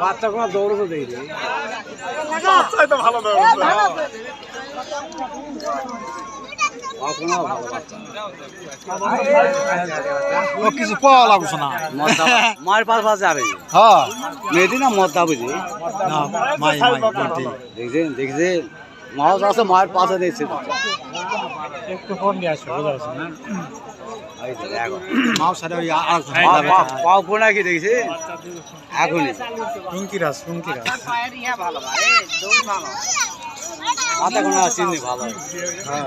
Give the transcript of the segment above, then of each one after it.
বাচ্চা কোনো দৌড় তো দেই বাচ্চাই তো ভালো দৌড় ও কিছু পাওয়া লাগছে না মায়ের পাশ পাশে যাবে হ্যাঁ না মদ বলতে দেখছেন দেখছেন। মাছ আছে মায়ের পাশে দেখছে একটু ফোন বুঝা যাচ্ছে না? পাও ফোনা কি দেখছে। এখনই। টুঙ্কি রাস টুঙ্কি রাস মাথা কোনো চিনি ভালো? হ্যাঁ।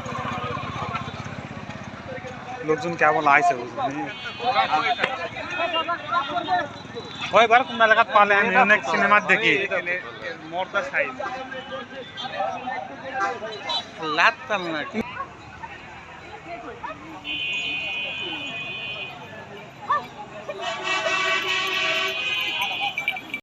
লোকজন কেবল আইছে? হয় বার কোন এলাকাত পালে আমি অনেক সিনেমা দেখি। মর্দা সাইজ। লাত না